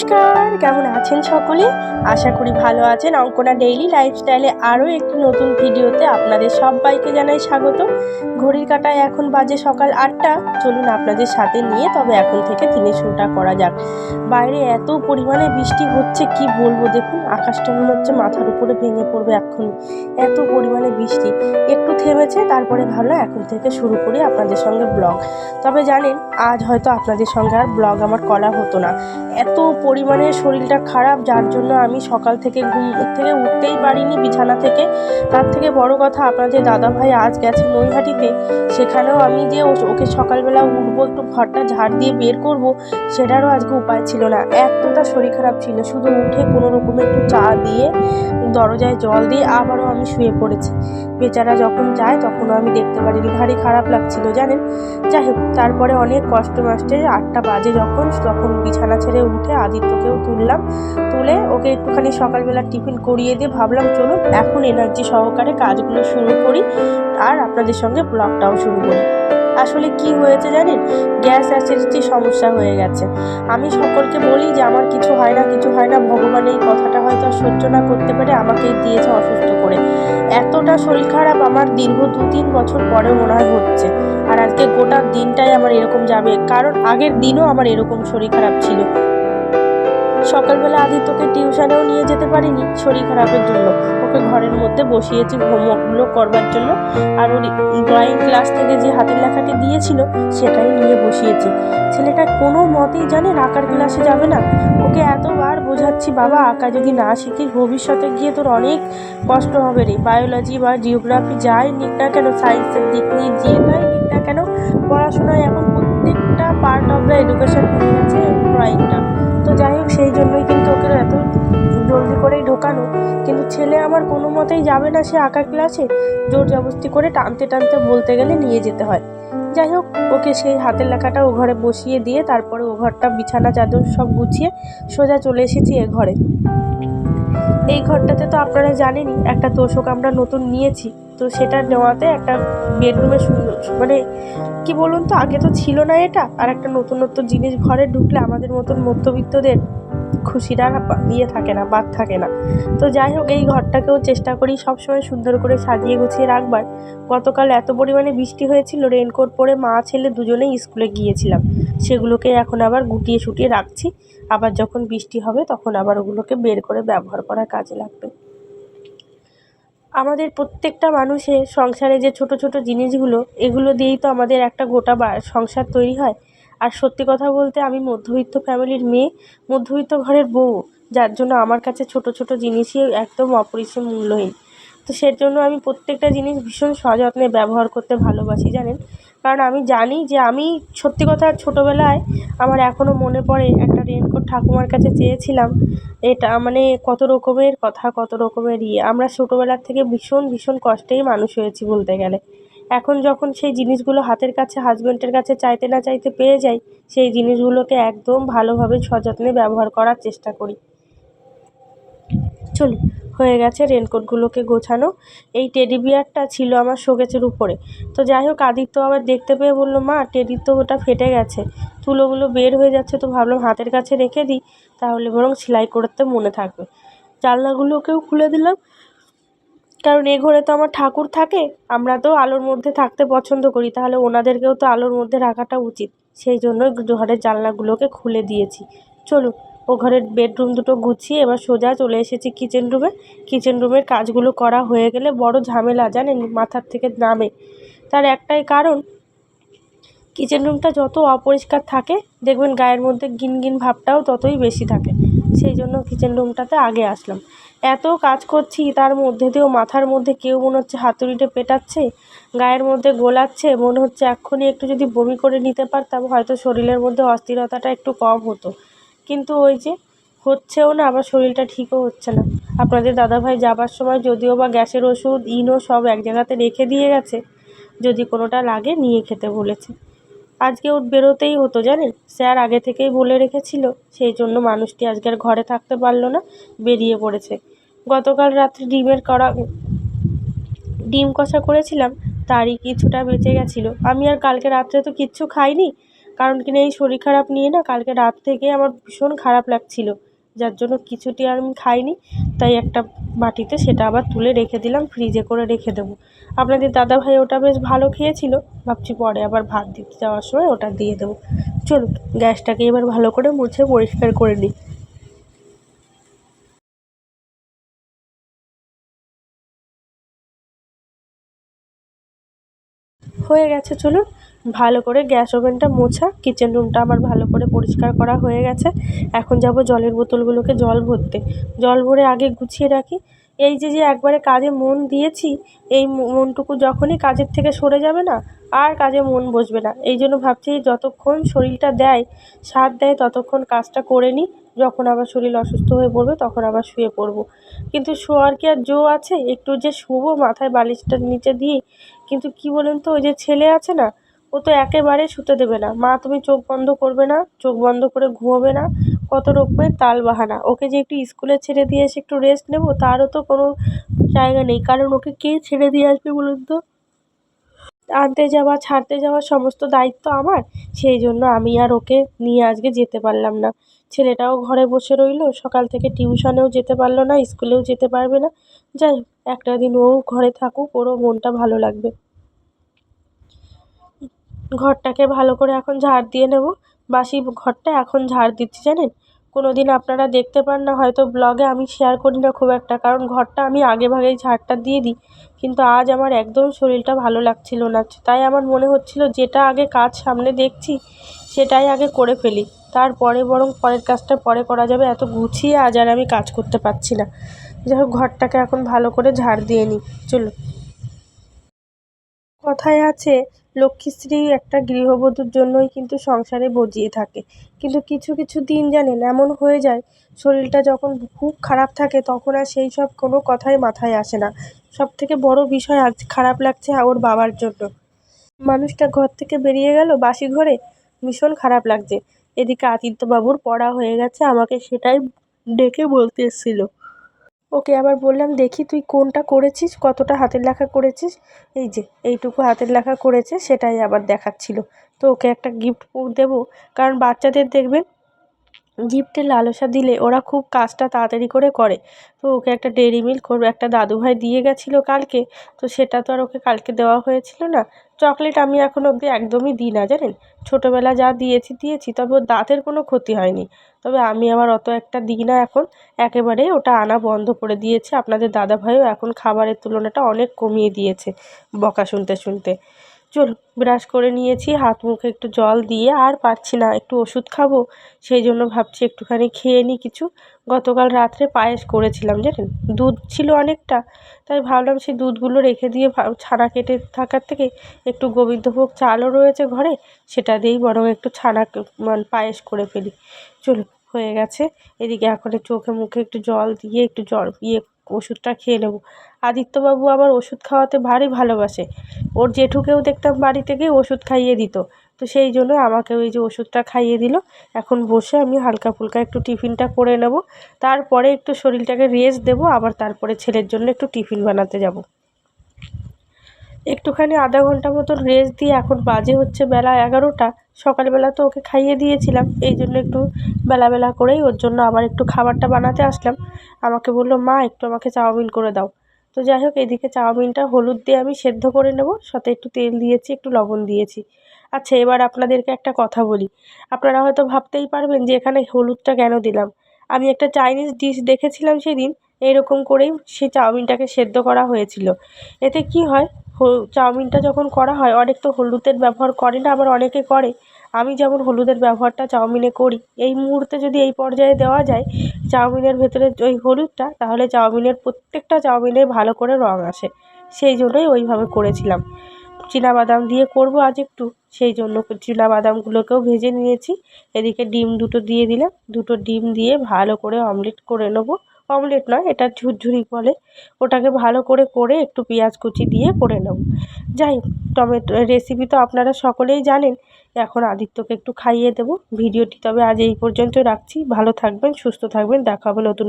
নমস্কার, কেমন আছেন সকলে? আশা করি ভালো আছেন। অঙ্কনা ডেইলি লাইফস্টাইলে আরও একটি নতুন ভিডিওতে আপনাদের সবাইকে জানাই স্বাগত। ঘড়ির কাটায় এখন বাজে সকাল আটটা। চলুন আপনাদের সাথে নিয়ে তবে এখন থেকে দিনের শুরুটা করা যাক। বাইরে এত পরিমাণে বৃষ্টি হচ্ছে, কি বলব দেখুন, আকাশটা মনে হচ্ছে মাথার উপরে ভেঙে পড়বে এখন এত পরিমাণে বৃষ্টি। একটু থেমেছে, তারপরে ভালো এখন থেকে শুরু করি আপনাদের সঙ্গে ব্লগ। তবে জানেন, আজ হয়তো আপনাদের সঙ্গে আর ব্লগ আমার করা হতো না। এত পরিমাণে শরীরটা খারাপ, যার জন্য আমি সকাল থেকে ঘুম থেকে উঠতেই পারিনি বিছানা থেকে। তার থেকে বড় কথা আপনাদের দাদা ভাই আজ গেছে নৈহাটিতে, সেখানেও আমি যে ওকে সকালবেলা উঠবো, একটু ঘরটা ঝাড় দিয়ে বের করব, সেটারও আজকে উপায় ছিল না। এতটা শরীর খারাপ ছিল, শুধু উঠে কোনো রকমে একটু চা দিয়ে, দরজায় জল দিয়ে আবারও আমি শুয়ে পড়েছি। বেচারা যখন যায়, তখনও আমি দেখতে পারিনি ভারী খারাপ লাগছিল, জানেন? যাই হোক, তারপরে অনেক কষ্ট মাস্টে আটটা বাজে যখন, তখন বিছানা ছেড়ে উঠে আদিত্যকেও তুললাম। তুলে ওকে একটুখানি সকালবেলা টিফিন করিয়ে দিয়ে ভাবলাম, চলুন এখন এনার্জি সহকারে কাজগুলো শুরু করি, আর আপনাদের সঙ্গে ব্লগটাও শুরু করি। আসলে কি হয়েছে জানেন? গ্যাস অ্যাসিডিটি সমস্যা হয়ে গেছে। আমি সকলকে বলি যে, আমার কিছু হয় না, কিছু হয় না। ভগবান এই কথাটা হয়তো আর সহ্য না করতে পারে আমাকেই দিয়েছে অসুস্থ করে। এতটা শরীর খারাপ আমার দীর্ঘ দু তিন বছর পরে মনে হয় হচ্ছে। আর আজকে গোটা দিনটাই আমার এরকম যাবে। কারণ আগের দিনও আমার এরকম শরীর খারাপ ছিল। সকালবেলা আদিত্যকে টিউশনেও নিয়ে যেতে পারিনি, শরীর খারাপের জন্য। ওকে ঘরের মধ্যে বসিয়েছি হোমওয়ার্কগুলো করবার জন্য। আর ওর ড্রয়িং ক্লাস থেকে যে হাতের লেখাটি দিয়েছিল, সেটাই নিয়ে বসিয়েছি। ছেলেটা কোনো মতেই জানেন আঁকার ক্লাসে যাবে না। ওকে এতবার বোঝাচ্ছি, বাবা, আঁকা যদি না শিখিস, ভবিষ্যতে গিয়ে তোর অনেক কষ্ট হবে রে। বায়োলজি বা জিওগ্রাফি যাই নিক না কেন, সায়েন্সের দিক নিয়ে যেটাই নিক না কেন, পড়াশোনায় এখন প্রত্যেকটা পার্ট অফ দ্য এডুকেশন হয়ে গেছে ড্রয়িংটা। তো যাই হোক, সেই জন্যই কিন্তু ওকে এত জলদি করেই ঢোকানো। কিন্তু ছেলে আমার কোনো মতেই যাবে না সে আঁকা ক্লাসে। জোর জবস্তি করে টানতে টানতে বলতে গেলে নিয়ে যেতে হয়। যাই হোক, ওকে সেই হাতের লেখাটা ও ঘরে বসিয়ে দিয়ে তারপরে ও ঘরটা, বিছানা, চাদর সব গুছিয়ে সোজা চলে এসেছি এ ঘরে। এই ঘরটাতে তো আপনারা জানেনই, একটা তোষক আমরা নতুন নিয়েছি। তো সেটা নেওয়াতে একটা বেডরুমে সুন্দর মানে কি বলুন তো, আগে তো ছিল না এটা, আর একটা নতুনত্ব নতুন জিনিস ঘরে ঢুকলে আমাদের মতন মধ্যবিত্তদের খুশির আর ইয়ে থাকে না, বাদ থাকে না। তো যাই হোক, এই ঘরটাকেও চেষ্টা করি সবসময় সুন্দর করে সাজিয়ে গুছিয়ে রাখবার। গতকাল এত পরিমাণে বৃষ্টি হয়েছিল রেনকোট পরে মা ছেলে দুজনেই স্কুলে গিয়েছিলাম। সেগুলোকে এখন আবার গুটিয়ে শুটিয়ে রাখছি। আবার যখন বৃষ্টি হবে, তখন আবার ওগুলোকে বের করে ব্যবহার করার কাজে লাগবে। আমাদের প্রত্যেকটা মানুষের সংসারে যে ছোট ছোট জিনিসগুলো, এগুলো দিয়েই তো আমাদের একটা গোটা সংসার তৈরি হয়। আর সত্যি কথা বলতে আমি মধ্যবিত্ত ফ্যামিলির মেয়ে, মধ্যবিত্ত ঘরের বউ, যার জন্য আমার কাছে ছোট ছোট জিনিসই একদম অপরিসীম মূল্যহীন। তো সের জন্য আমি প্রত্যেকটা জিনিস ভীষণ সযত্নে ব্যবহার করতে ভালোবাসি, জানেন? কারণ আমি জানি যে আমি সত্যি কথা ছোটোবেলায় আমার এখনও মনে পড়ে একটা রেনকোট ঠাকুমার কাছে চেয়েছিলাম। এটা মানে কত রকমের কথা, কত রকমের ইয়ে। আমরা ছোটোবেলার থেকে ভীষণ ভীষণ কষ্টেই মানুষ হয়েছি বলতে গেলে। এখন যখন সেই জিনিসগুলো হাতের কাছে হাজব্যান্ডের কাছে চাইতে না চাইতে পেয়ে যাই, সেই জিনিসগুলোকে একদম ভালোভাবে সযত্নে ব্যবহার করার চেষ্টা করি। চলুন, হয়ে গেছে রেনকোটগুলোকে গোছানো। এই টেডি বিয়ারটা ছিল আমার শোকেসের উপরে। তো যাই হোক, আদিত্য আবার দেখতে পেয়ে বলল, মা টেডির তো ওটা ফেটে গেছে। তুলোগুলো বের হয়ে যাচ্ছে তো ভাবলাম হাতের কাছে রেখে দিই, তাহলে বরং সেলাই করতে মনে থাকবে। জানলাগুলোকেও খুলে দিলাম। কারণ এ ঘরে তো আমার ঠাকুর থাকে, আমরা তো আলোর মধ্যে থাকতে পছন্দ করি, তাহলে ওনাদেরকেও তো আলোর মধ্যে রাখাটা উচিত। সেই জন্য ঘরের জানলাগুলোকে খুলে দিয়েছি। চলুন, ও ঘরের বেডরুম দুটো গুছিয়ে এবার সোজা চলে এসেছি কিচেন রুমে। কিচেন রুমের কাজগুলো করা হয়ে গেলে বড় ঝামেলা, জানেন, মাথার থেকে নামে। তার একটাই কারণ, কিচেন রুমটা যত অপরিষ্কার থাকে, দেখবেন গায়ের মধ্যে গিনগিন ভাবটাও ততই বেশি থাকে। সেই জন্য কিচেন রুমটাতে আগে আসলাম। এত কাজ করছি, তার মধ্যে দিয়েও মাথার মধ্যে কেউ মনে হচ্ছে হাতুড়িতে পেটাচ্ছে, গায়ের মধ্যে গোলাচ্ছে, মনে হচ্ছে এক্ষুনি একটু যদি বমি করে নিতে পারতাম, হয়তো শরীরের মধ্যে অস্থিরতাটা একটু কম হতো। কিন্তু ওই যে হচ্ছেও না, আবার শরীরটা ঠিকও হচ্ছে না। আপনাদের দাদাভাই যাবার সময় যদিও বা গ্যাসের ওষুধ, ইনো সব এক জায়গাতে রেখে দিয়ে গেছে, যদি কোনোটা লাগে নিয়ে খেতে বলেছে। আজকে ওর বেরোতেই হতো জানেন? স্যার আগে থেকেই বলে রেখেছিল, সেই জন্য মানুষটি আজকে আর ঘরে থাকতে পারল না, বেরিয়ে পড়েছে। গতকাল রাত্রে ডিমের করা ডিম কষা করেছিলাম, তারই কিছুটা বেঁচে গেছিল। আমি আর কালকে রাত্রে তো কিচ্ছু খাইনি, কারণ কিনা এই শরীর খারাপ নিয়ে না কালকে রাত থেকে আমার ভীষণ খারাপ লাগছিল। যার জন্য কিছুটি আর আমি খাইনি, তাই একটা বাটিতে সেটা আবার তুলে রেখে দিলাম, ফ্রিজে করে রেখে দেবো। আপনাদের দাদাভাই ওটা বেশ ভালো খেয়েছিল, ভাবছি পরে আবার ভাত দিতে যাওয়ার সময় ওটা দিয়ে দেবো। চলুন, গ্যাসটাকে এবার ভালো করে মুছে পরিষ্কার করে নিই। হয়ে গেছে, চলুন। ভালো করে গ্যাস ওভেনটা মোছা। কিচেন রুমটা আমার ভালো করে পরিষ্কার করা হয়ে গেছে। এখন যাব জলের বোতলগুলোকে জল ভরতে। জল ভরে আগে গুছিয়ে রাখি। এই যে যে একবারে কাজে মন দিয়েছি, এই মনটুকু যখনই কাজের থেকে সরে যাবে না, আর কাজে মন বসবে না। এই জন্য ভাবছি যতক্ষণ শরীরটা দেয়, সাথ দেয়, ততক্ষণ কাজটা করে নিই। যখন আবার শরীর অসুস্থ হয়ে পড়বে, তখন আবার শুয়ে পড়ব। কিন্তু শোয়ার কি আর জো আছে? একটু যে শোবো মাথায় বালিশটা নিচে দিয়ে। কিন্তু কী বলুন তো, ওই যে ছেলে আছে না ও তো একেবারে শুতে দেবে না। মা, তুমি চোখ বন্ধ করবে না, চোখ বন্ধ করে ঘুমোবে না, কত রকমের তাল বাহানা। ওকে যে একটু স্কুলে ছেড়ে দিয়ে এসে একটু রেস্ট নেব, তারও তো কোনো জায়গা নেই। কারণ ওকে কে ছেড়ে দিয়ে আসবে বলুন তো? আনতে যাওয়া, ছাড়তে যাওয়া সমস্ত দায়িত্ব আমার। সেই জন্য আমি আর ওকে নিয়ে আজকে যেতে পারলাম না। ছেলেটাও ঘরে বসে রইল, সকাল থেকে টিউশনেও যেতে পারল না, স্কুলেও যেতে পারবে না। যাই একটা দিন ও ঘরে থাকুক, ওরও মনটা ভালো লাগবে। ঘরটাকে ভালো করে এখন ঝাড় দিয়ে নেব। বাসি ঘরটা এখন ঝাড় দিচ্ছি, জানেন? কোনো দিন আপনারা দেখতে পান না, হয়তো ব্লগে আমি শেয়ার করি না খুব একটা, কারণ ঘরটা আমি আগে ভাগেই ঝাড়টা দিয়ে দিই। কিন্তু আজ আমার একদম শরীরটা ভালো লাগছিল না, তাই আমার মনে হচ্ছিল যেটা আগে কাজ সামনে দেখছি, সেটাই আগে করে ফেলি। তারপরে বরং পরের কাজটা পরে করা যাবে, এত গুছিয়ে আজ আর আমি কাজ করতে পারছি না। যাই হোক, ঘরটাকে এখন ভালো করে ঝাড় দিয়ে নিই চলো কথায় আছে লক্ষ্মীশ্রী একটা গৃহবধূর জন্যই কিন্তু সংসারে বজিয়ে থাকে। কিন্তু কিছু কিছু দিন জানেন, এমন হয়ে যায়, শরীরটা যখন খুব খারাপ থাকে, তখন আর সেই সব কোনো কথাই মাথায় আসে না। সব থেকে বড় বিষয় আজ খারাপ লাগছে ওর বাবার জন্য। মানুষটা ঘর থেকে বেরিয়ে গেল বাসি ঘরে, ভীষণ খারাপ লাগছে। এদিকে আদিত্যবাবুর পড়া হয়ে গেছে, আমাকে সেটাই ডেকে বলতে এসেছিল। ওকে আবার বললাম, দেখি তুই কোনটা করেছিস, কতটা হাতের লেখা করেছিস? এই যে, এইটুকু হাতের লেখা করেছে, সেটাই আবার দেখাচ্ছিল। তো ওকে একটা গিফট দেবো, কারণ বাচ্চাদের দেখবেন গিফটের লালসা দিলে ওরা খুব কাজটা তাড়াতাড়ি করে করে। তো ওকে একটা ডেয়ারি মিল্ক ওর একটা দাদুভাই দিয়ে গেছিল কালকে, তো সেটা তো আর ওকে কালকে দেওয়া হয়েছিল না। চকলেট আমি এখন অবধি একদমই দিই না, জানেন? ছোটোবেলা যা দিয়েছি দিয়েছি, তবে ওর দাঁতের কোনো ক্ষতি হয়নি। তবে আমি আবার অত একটা দিই না এখন। একেবারে ওটা আনা বন্ধ করে দিয়েছে। আপনাদের দাদাভাইও এখন খাবারের তুলনাটা অনেক কমিয়ে দিয়েছে, বকা শুনতে শুনতে। চলুন ব্রাশ করে নিয়েছি, হাত মুখে একটু জল দিয়ে, আর পারছি না, একটু ওষুধ খাব। সেই জন্য ভাবছি একটুখানি খেয়ে নিই কিছু। গতকাল রাত্রে পায়েস করেছিলাম, জানেন? দুধ ছিল অনেকটা, তাই ভাবলাম সেই দুধগুলো রেখে দিয়ে ছানা কেটে থাকার থেকে একটু গোবিন্দভোগ চালও রয়েছে ঘরে, সেটা দিয়েই বরং একটু ছানা মানে পায়েস করে ফেলি। চলুন, হয়ে গেছে। এদিকে এখন চোখে মুখে একটু জল দিয়ে, একটু জল ইয়ে ওষুধটা খেয়ে নেব। আদিত্যবাবু আবার ওষুধ খাওয়াতে ভারী ভালোবাসে। ওর জেঠুকেও দেখতাম বাড়ি থেকে ওষুধ খাইয়ে দিত। তো সেই জন্য আমাকে ওই যে ওষুধটা খাইয়ে দিল। এখন বসে আমি হালকা ফুলকা একটু টিফিনটা করে নেব। তারপরে একটু শরীরটাকে রেস্ট দেবো। আবার তারপরে ছেলের জন্য একটু টিফিন বানাতে যাব। একটুখানি আধা ঘণ্টা মতন রেস্ট দিয়ে এখন বাজে হচ্ছে বেলা এগারোটা। সকালবেলা তো ওকে খাইয়ে দিয়েছিলাম, এই জন্য একটু বেলাবেলা করেই ওর জন্য আবার একটু খাবারটা বানাতে আসলাম। আমাকে বলল, মা, একটু আমাকে চাউমিন করে দাও। তো যাই হোক, এদিকে চাউমিনটা হলুদ দিয়ে আমি সেদ্ধ করে নেব, সাথে একটু তেল দিয়েছি, একটু লবণ দিয়েছি। আচ্ছা এবার আপনাদেরকে একটা কথা বলি। আপনারা হয়তো ভাবতেই পারবেন যে এখানে হলুদটা কেন দিলাম। আমি একটা চাইনিজ ডিশ দেখেছিলাম সেদিন এইরকম করেই সেই চাউমিনটাকে সেদ্ধ করা হয়েছিল। এতে কি হয়? চাউমিনটা যখন করা হয়, অনেক তো হলুদের ব্যবহার করে না, আবার অনেকে করে। আমি যেমন হলুদের ব্যবহারটা চাউমিনে করি, এই মুহূর্তে যদি এই পর্যায়ে দেওয়া যায় চাউমিনের ভেতরে ওই হলুদটা, তাহলে চাউমিনের প্রত্যেকটা চাউমিনে ভালো করে রঙ আসে। সেই জন্যই ওইভাবে করেছিলাম। বাদাম দিয়ে করব আজ একটু, সেই জন্য বাদামগুলোকেও ভেজে নিয়েছি। এদিকে ডিম দুটো দিয়ে দিলাম। দুটো ডিম দিয়ে ভালো করে অমলেট করে নেব। অমলেট নয়, এটা ঝুরঝুরি বলে। ওটাকে ভালো করে করে একটু পেঁয়াজ কুচি দিয়ে করে নেব। যাই হোক, টমেটো রেসিপি তো আপনারা সকলেই জানেন। এখন আদিত্যকে একটু খাইয়ে দেবো। ভিডিওটি তবে আজ এই পর্যন্ত রাখছি। ভালো থাকবেন, সুস্থ থাকবেন। দেখা হবে নতুন